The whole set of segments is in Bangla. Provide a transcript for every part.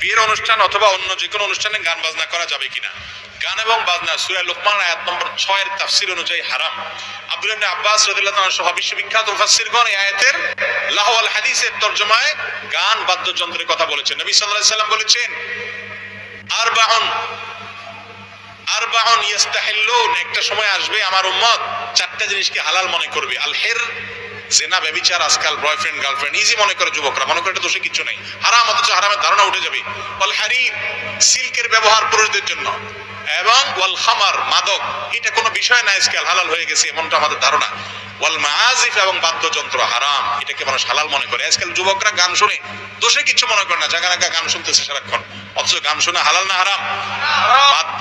বিয়ের অনুষ্ঠান অথবা অন্য যে কোনো অনুষ্ঠানে গান বাজনা করা যাবে কিনা? গান এবং বাজনা, সূরা লোকমান আয়াত নম্বর 6 এর তাফসীর অনুযায়ী হারাম। আব্দুল ইবনে আব্বাস রাদিয়াল্লাহু সহ বিশ্ববিখ্যাত মুফাসসিরগণ এই আয়াতের লাহওয়াল হাদিসের তরজমায় গান বাদ্যযন্ত্রের কথা বলেছেন। নবী সাল্লাল্লাহু আলাইহি সাল্লাম বলেছেন, আরবাউন আরবাউন একটা সময় আসবে আমার উম্মত চারটা জিনিসকে হালাল মনে করবে। আল হের জেনা ব্যভিচার আজকাল বয়ফ্রেন্ড গার্লফ্রেন্ড ইজি মনে করে যুবকরা, মনে করে দোষে কিছু নেই। হারাম অথচ হারামের ধারণা উঠে যাবে। ওয়াল হারির, সিল্কের ব্যবহার পুরুষদের জন্য। এবং ওয়াল খামার, মাদক, এটা কোনো বিষয় না, আজকাল হালাল হয়ে গেছে, এমনটা আমাদের ধারণা। ওয়াল মাআজিফ এবং বাদ্যযন্ত্র হারাম, এটাকে মানুষ হালাল মনে করে। আজকাল যুবকরা গান শুনে, দোষে কিছু মনে করে না জায়গা গান শুনতেছে সারাক্ষণ। অথচ গান শোনা হালাল না হারাম?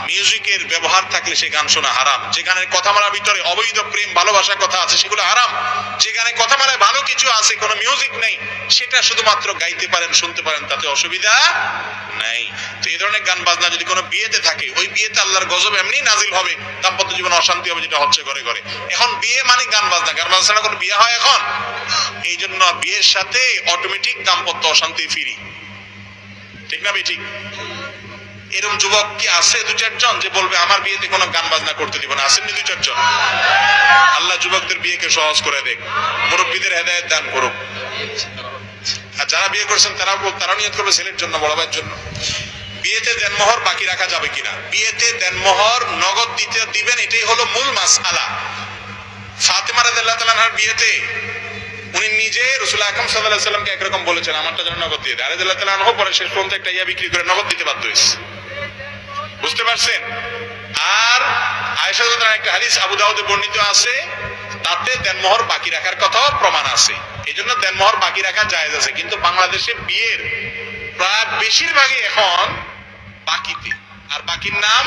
মিউজিকের ব্যবহার থাকলে সে গান শোনা হারাম। যে গানের কথা মারার ভিতরে অবৈধ প্রেম ভালোবাসার কথা আছে সেগুলো হারাম। যে গানে কথা মারায় ভালো কিছু আছে কোনো মিউজিক নেই সেটা শুধুমাত্র গাইতে পারেন শুনতে পারেন তাতে অসুবিধা নাই। তো এই ধরনের গান বাজনা যদি কোনো বিয়েতে থাকে ওই বিয়েতে আল্লাহর গজব এমনি নাজিল হবে দাম্পত্য জীবনে অশান্তি হবে যেটা হচ্ছে করে করে এখন বিয়ে মানে গান বাজনা। গান বাজনা ছাড়া কোনো বিয়ে হয় এখন? এই জন্য বিয়ের সাথে অটোমেটিক দাম্পত্য অশান্তি ফিরি। ঠিক না ঠিক। এরকম যুবক কি আছে দু চারজন যে বলবে, আমার বিয়েতে কোনো গান বাজনা করতে দিব না আসেননি দু চারজন? আল্লাহ যুবকদের বিয়েকে সহজ করে দেখ। মুরব্বীদের হেদায়ত দান করুক। আর যারা বিয়ে করছেন তারা তারা নিয়ত করবে ছেলের জন্য, বড় ভাইয়ের জন্য। বিয়েতে দেনমোহর বাকি রাখা যাবে কিনা? বিয়েতে দেনমোহর নগদ দিতে দিবেন, এটাই হলো মূল মাস আলা ফাতেমা রাদিয়াল্লাহু তাআলার বিয়েতে উনি নিজে রসুল আকরম আলাইহি সাল্লামকে একরকম বলেছেন, আমারটা যেন নগদ দিয়ে দেয়। আনহু পরে শেষ পর্যন্ত একটা ইয়া বিক্রি করে নগদ দিতে বাধ্য হয়েছে। বুঝতে পারছেন? আর রাদিয়াল্লাহু একটা হাদিস আবু দাউদে বর্ণিত আছে, তাতে দেনমোহর বাকি রাখার কথাও প্রমাণ আছে। এই জন্য দেনমোহর বাকি রাখা জায়েজ আছে, কিন্তু বাংলাদেশে বিয়ের প্রায় বেশিরভাগই এখন বাকিতে। আর বাকির নাম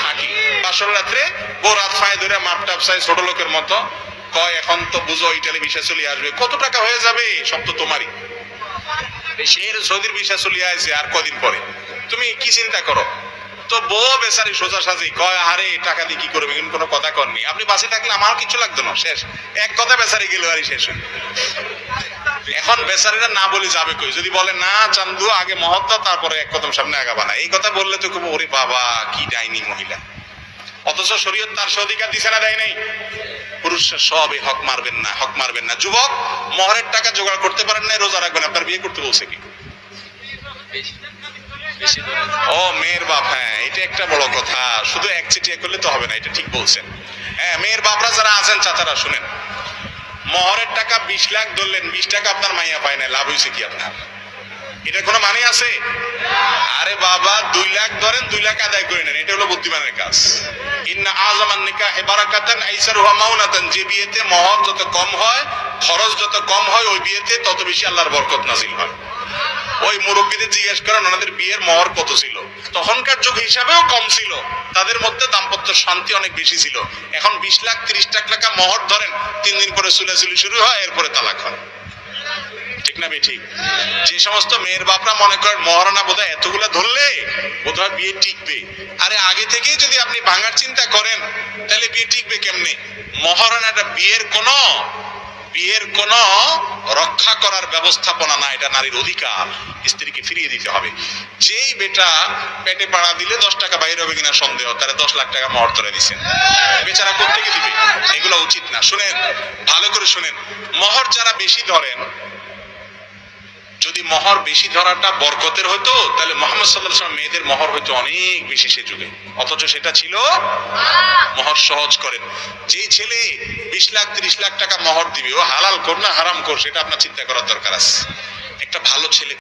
ফাঁকি বাসর রাত্রে বউ রাত ফায় ধরে মাপ টাপ চাই ছোট লোকের মতো কয়, এখন তো বুঝো ইটালি বিষয় চলে আসবে। কত টাকা হয়ে যাবে? সব তো তোমারই। এর সৌদির বিষয় চলে আসছে আর কদিন পরে। তুমি কি চিন্তা করো? তো বউ বেচারি সোজা সাজি। কয়, আরে, টাকা দিয়ে কি করবে? কিন্তু কোনো কথা করনি আপনি বাসে থাকলে আমার কিছু লাগতো না। শেষ। এক কথা বেচারি গেল আরই শেষ এখন বেচারিরা না বলে যাবে কই? যদি বলে, না, চান্দু, আগে মহত্তা তারপরে এক কদম সামনে আগাবা না। এই কথা বললে তো খুব ওরে বাবা, কি ডাইনি মহিলা। অথচ শরীয়ত তার অধিকার দিছে না, দেয় নাই। পুরুষরা সব এই হক মারবেন না, হক মারবেন না। যুবক, মহরের টাকা জোগাড় করতে পারেন না রোজা রাখবেন আপনার বিয়ে করতে বলছে কি? ও, মেয়ের বাপ হ্যাঁ এটা একটা বড় কথা। শুধু এক চিঠিয়ে করলে তো হবে না, এটা ঠিক বলছেন। হ্যাঁ মেয়ের বাপরা যারা আছেন, চাচারা, শুনেন। মহরের টাকা বিশ লাখ ধরলেন, বিশ টাকা আপনার মাইয়া পায় না লাভ হয়েছে কি আপনার? এটা কোনো মানে আছে? আরে বাবা, দুই লাখ ধরেন, দুই লাখ আদায় করে নেন, এটা হলো বুদ্ধিমানের কাজ। ইন্না আজমান মাউনাতান যে বিয়েতে মহর যত কম হয়, খরচ যত কম হয়, ওই বিয়েতে তত বেশি আল্লাহর বরকত নাজিল হয়। ওই মুরব্বীদের জিজ্ঞেস করেন, ওনাদের বিয়ের মহর কত ছিল? তখনকার যুগ হিসাবেও কম ছিল। তাদের মধ্যে দাম্পত্য শান্তি অনেক বেশি ছিল। এখন বিশ লাখ, তিরিশ লাখ টাকা মহর ধরেন, তিন দিন পরে চুলাচুলি শুরু হয়, এরপরে তালাক হয়। না বে ঠিক যে সমস্ত মেয়ের বাপরা মনে করেন মহারণা বোধ হয় এতগুলা ধরলে বোধ হয় বিয়ে টিকবে। আরে আগে থেকেই যদি আপনি ভাঙার চিন্তা করেন, তাহলে বিয়ে টিকবে কেমনে? মহারণাটা বিয়ের কোনো, বিয়ের কোন রক্ষা করার ব্যবস্থাপনা না, এটা নারীর অধিকার, স্ত্রীকে ফিরিয়ে দিতে হবে। যেই বেটা পেটে পাড়া দিলে দশ টাকা বাইরে হবে কিনা সন্দেহ, তারা দশ লাখ টাকা মহর ধরে দিচ্ছেন বেচারা কোথেকে দিবে? এগুলো উচিত না। শুনেন, ভালো করে শুনেন। মহর যারা বেশি ধরেন যদি মহর বেশি ধরাটা বরকতের হতো, তাহলে মোহাম্মদ সাল্লাহ মেয়েদের মহর হইতো অনেক বেশি সে যুগে। অথচ সেটা ছিল মহর সহজ করেন যে ছেলে বিশ লাখ, তিরিশ লাখ টাকা মহর দিবে, ও হালাল কর না হারাম কর, সেটা আপনার চিন্তা করার দরকার আছে। একটা ভালো ছেলে